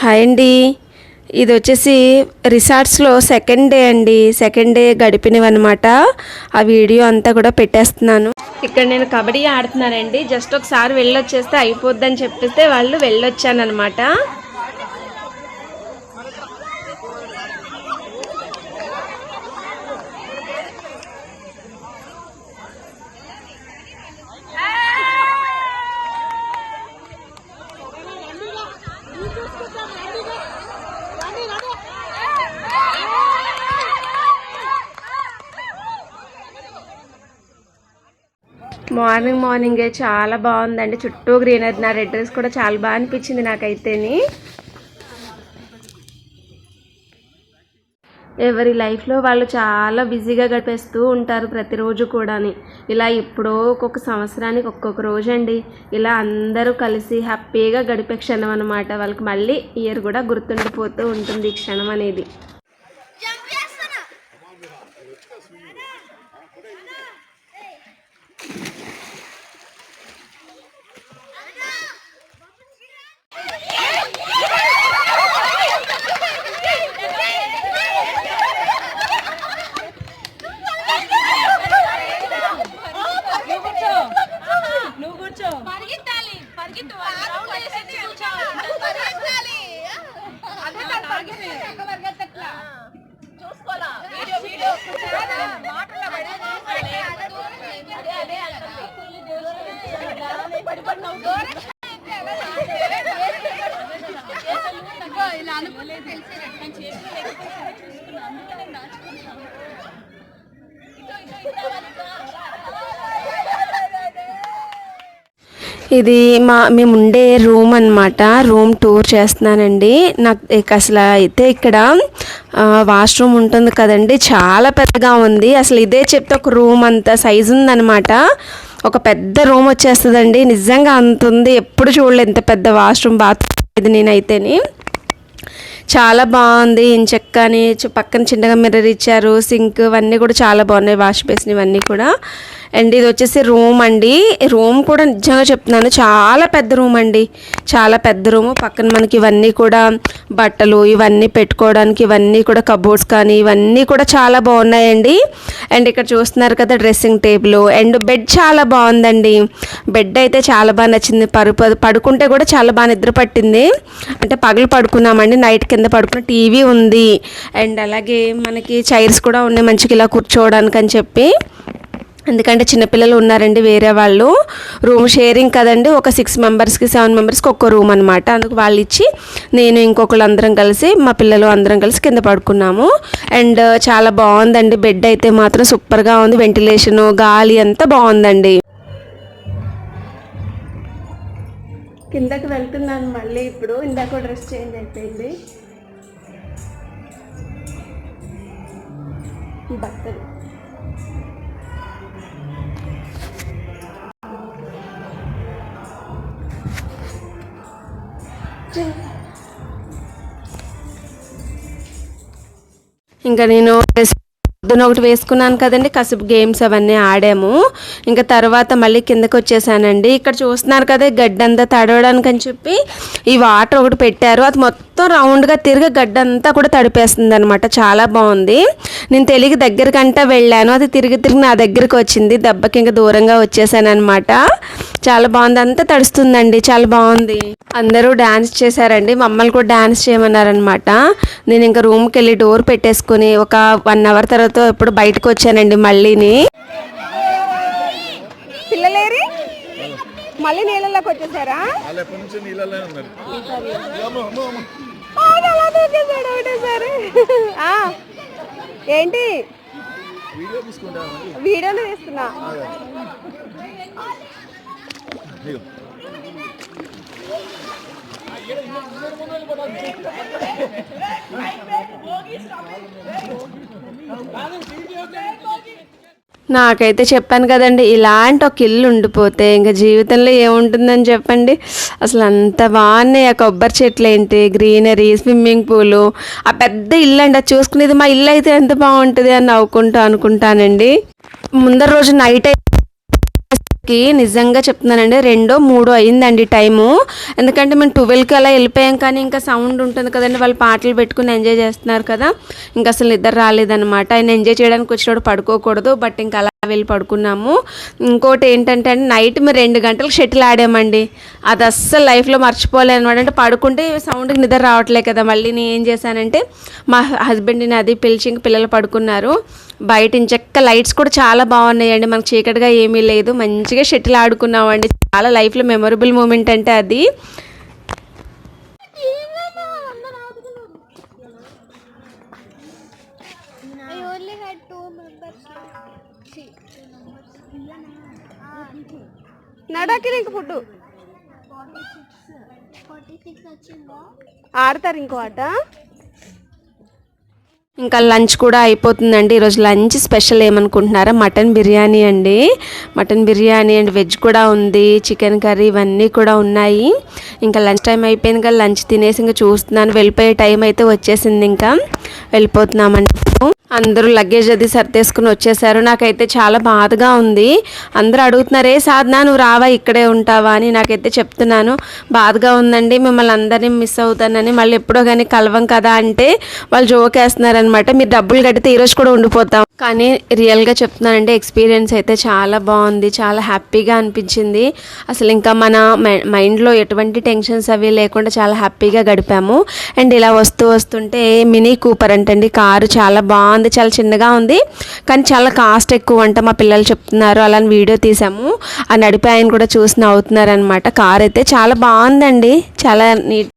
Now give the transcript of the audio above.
Hi అండి. ఇది వచ్చేసి రిసార్ట్స్లో సెకండ్ డే అండి. సెకండ్ డే గడిపినవి అనమాట ఆ వీడియో అంతా కూడా పెట్టేస్తున్నాను. ఇక్కడ నేను కబడ్డీ ఆడుతున్నానండి. జస్ట్ ఒకసారి వెళ్ళొచ్చేస్తే అయిపోద్దని చెప్పేస్తే వాళ్ళు వెళ్ళొచ్చాను మార్నింగ్ మార్నింగే చాలా బాగుందండి. చుట్టూ గ్రీనరీ. నా రెడ్ డ్రెస్ కూడా చాలా బాగా అనిపించింది నాకైతేని. ఎవరి లైఫ్లో వాళ్ళు చాలా బిజీగా గడిపేస్తూ ఉంటారు ప్రతిరోజు కూడాని. ఇలా ఎప్పుడో ఒక్కొక్క సంవత్సరానికి ఒక్కొక్క రోజు అండి ఇలా అందరూ కలిసి హ్యాపీగా గడిపే క్షణం అనమాట వాళ్ళకి మళ్ళీ ఇయర్ కూడా గుర్తుండిపోతూ ఉంటుంది ఈ క్షణం అనేది. ఇలా అనుకోలేదు తెలిసి నేను అందుకే నేను దాచుకున్నాను. ఇటో ఇటో ఇది మా మేము ఉండే రూమ్ అనమాట రూమ్ టూర్ చేస్తున్నానండి. నాకు ఇక అసలు అయితే ఇక్కడ వాష్రూమ్ ఉంటుంది కదండి. చాలా పెద్దగా ఉంది. అసలు ఇదే చెప్తే ఒక రూమ్ అంత సైజు ఉందన్నమాట. ఒక పెద్ద రూమ్ వచ్చేస్తుందండి. నిజంగా అంత ఉంది. ఎప్పుడు చూడలేదు. ఇంత పెద్ద వాష్రూమ్ బాత్రూమ్ ఇది నేనైతేని. చాలా బాగుంది. ఇంచెక్కని పక్కన చిన్నగా మిర్రర్ ఇచ్చారు. సింక్ ఇవన్నీ కూడా చాలా బాగున్నాయి. వాష్ బేసిన్ ఇవన్నీ కూడా. అండ్ ఇది వచ్చేసి రూమ్ అండి. రూమ్ కూడా నిజంగా చెప్తున్నాను. చాలా పెద్ద రూమ్ అండి. చాలా పెద్ద రూమ్. పక్కన మనకి ఇవన్నీ కూడా బట్టలు ఇవన్నీ పెట్టుకోవడానికి ఇవన్నీ కూడా కబోర్డ్స్ కానీ ఇవన్నీ కూడా చాలా బాగున్నాయండి. అండ్ ఇక్కడ చూస్తున్నారు కదా డ్రెస్సింగ్ టేబుల్. అండ్ బెడ్ చాలా బాగుందండి. బెడ్ అయితే చాలా బాగా నచ్చింది. పరుపు పడుకుంటే కూడా చాలా బాగా నిద్ర పట్టింది. అంటే పగలు పడుకున్నామండి. నైట్ కింద పడుకున్న టీవీ ఉంది. అండ్ అలాగే మనకి చైర్స్ కూడా ఉన్నాయి మంచిగా ఇలా కూర్చోవడానికి అని చెప్పి. ఎందుకంటే చిన్నపిల్లలు ఉన్నారండి వేరే వాళ్ళు. రూమ్ షేరింగ్ కదండి ఒక సిక్స్ మెంబర్స్కి సెవెన్ మెంబర్స్కి ఒక్కో రూమ్ అనమాట అందుకు వాళ్ళు ఇచ్చి నేను ఇంకొకళ్ళు అందరం కలిసి మా పిల్లలు అందరం కలిసి కింద పడుకున్నాము. అండ్ చాలా బాగుందండి. బెడ్ అయితే మాత్రం సూపర్గా ఉంది. వెంటిలేషన్ గాలి అంతా బాగుందండి. కిందకి వెళ్తున్నాను మళ్ళీ ఇప్పుడు. ఇందాక డ్రెస్ చేంజ్ అయిపోయింది. బట్టలు ఇంకా నేను డ్రెస్ పొద్దున ఒకటి వేసుకున్నాను కదండి కసిపు గేమ్స్ అవన్నీ ఆడాము. ఇంకా తర్వాత మళ్ళీ కిందకి వచ్చేసానండి. ఇక్కడ చూస్తున్నారు కదా గడ్డంతా తడవడానికి అని చెప్పి ఈ వాటర్ ఒకటి పెట్టారు. అది మొత్తం రౌండ్గా తిరిగి గడ్డంతా కూడా తడిపేస్తుంది అనమాట చాలా బాగుంది. నేను తెలియక దగ్గరకంటా వెళ్ళాను. అది తిరిగి తిరిగి నా దగ్గరికి వచ్చింది. దెబ్బకి ఇంకా దూరంగా వచ్చేసాను అనమాట చాలా బాగుంది. అంతా తడుస్తుందండి. చాలా బాగుంది. అందరూ డ్యాన్స్ చేశారండి. మమ్మల్ని కూడా డ్యాన్స్ చేయమన్నారనమాట నేను ఇంకా రూమ్కి వెళ్ళి డోర్ పెట్టేసుకుని ఒక వన్ అవర్ తర్వాత ఇప్పుడు బయటకు వచ్చానండి మళ్ళీని. పిల్లలేరి? మళ్ళీ నీళ్ళలోకి వచ్చేసారా? వాళ్ళు ఎప్పటి నుంచో నీళ్ళలో ఉన్నారు అలా దూకేశాడు ఒకటేసారి. ఆ, ఏంటి వీడియో తీసుకుంటామని వీడియోనే తీస్తున్నా ఇదిగో. నాకైతే చెప్పాను కదండి ఇలాంటి ఒక ఇల్లు ఉండిపోతే ఇంకా జీవితంలో ఏముంటుందని చెప్పండి. అసలు అంత బాగున్నాయి ఆ కొబ్బరి చెట్లు ఏంటి గ్రీనరీ స్విమ్మింగ్ పూలు ఆ పెద్ద ఇల్లు అండి అది చూసుకునేది మా ఇల్లు అయితే ఎంత బాగుంటుంది అని నవ్వుకుంటూ అనుకుంటానండి. ముందర రోజు నైట్ కి నిజంగా చెప్తున్నానండి రెండో మూడో అయిందండి టైము. ఎందుకంటే మేము ట్వెల్వ్కి అలా వెళ్ళిపోయాం కానీ ఇంకా సౌండ్ ఉంటుంది కదండి వాళ్ళు పాటలు పెట్టుకుని ఎంజాయ్ చేస్తున్నారు కదా. ఇంకా అసలు నిద్ర రాలేదన్నమాట. ఆయన ఎంజాయ్ చేయడానికి వచ్చినప్పుడు పడుకోకూడదు బట్ ఇంకా అలా వెళ్ళి పడుకున్నాము. ఇంకోటి ఏంటంటే అండి నైట్ మేము రెండు గంటలకు షటిల్ ఆడామండి. అది అస్సలు లైఫ్లో మర్చిపోలేదు అనమాట అంటే పడుకుంటే సౌండ్కి నిద్ర రావట్లే కదా మళ్ళీ నేను ఏం చేశానంటే మా హస్బెండ్ని అది పిలిచి ఇంక పిల్లలు పడుకున్నారు. బయట ఇంచక్క లైట్స్ కూడా చాలా బాగున్నాయండి. మనకు చీకటిగా ఏమీ లేదు. మంచిగా షటిల్ ఆడుకున్నామండి. చాలా లైఫ్లో మెమొరబుల్ మూమెంట్ అంటే అది. నడాకి ఫుడ్ ఆడతారు ఇంకో ఆట. ఇంకా లంచ్ కూడా అయిపోతుందండి. ఈరోజు లంచ్ స్పెషల్ ఏమనుకుంటున్నారా? మటన్ బిర్యానీ అండి. మటన్ బిర్యానీ అండ్ వెజ్ కూడా ఉంది. చికెన్ కర్రీ ఇవన్నీ కూడా ఉన్నాయి. ఇంకా లంచ్ టైం అయిపోయింది కదా లంచ్ తినేసి ఇంకా చూస్తున్నాను. వెళ్ళిపోయే టైం అయితే వచ్చేసింది ఇంకా. వెళ్ళిపోతున్నామండి. అందరూ లగేజ్ అది సర్దేసుకుని వచ్చేసారు. నాకైతే చాలా బాధగా ఉంది. అందరూ ఏ సాధన నువ్వు రావా? ఇక్కడే ఉంటావా? అని నాకైతే చెప్తున్నాను. బాధగా ఉందండి. మిమ్మల్ని అందరినీ మిస్ అవుతానని. మళ్ళీ ఎప్పుడో కానీ కలవం కదా అంటే వాళ్ళు జోక్ వేస్తున్నారనమాట మీరు డబ్బులు కడితే ఈరోజు కూడా ఉండిపోతాం. కానీ రియల్గా చెప్తున్నానంటే ఎక్స్పీరియన్స్ అయితే చాలా బాగుంది. చాలా హ్యాపీగా అనిపించింది. అసలు ఇంకా మన మై- మైండ్లో ఎటువంటి టెన్షన్స్ అవి లేకుండా చాలా హ్యాపీగా గడిపాము. అండ్ ఇలా వస్తూ వస్తుంటే మినీ కూపర్ అంటండి. కారు చాలా బాగుంది. చాలా చిన్నగా ఉంది. కానీ చాలా కాస్ట్ ఎక్కువ అంట మా పిల్లలు చెప్తున్నారు. అలా అని వీడియో తీసాము. ఆ నడిపే ఆయన కూడా చూసి నవ్వుతున్నారు అనమాట కార్ అయితే చాలా బాగుందండి. చాలా నీట్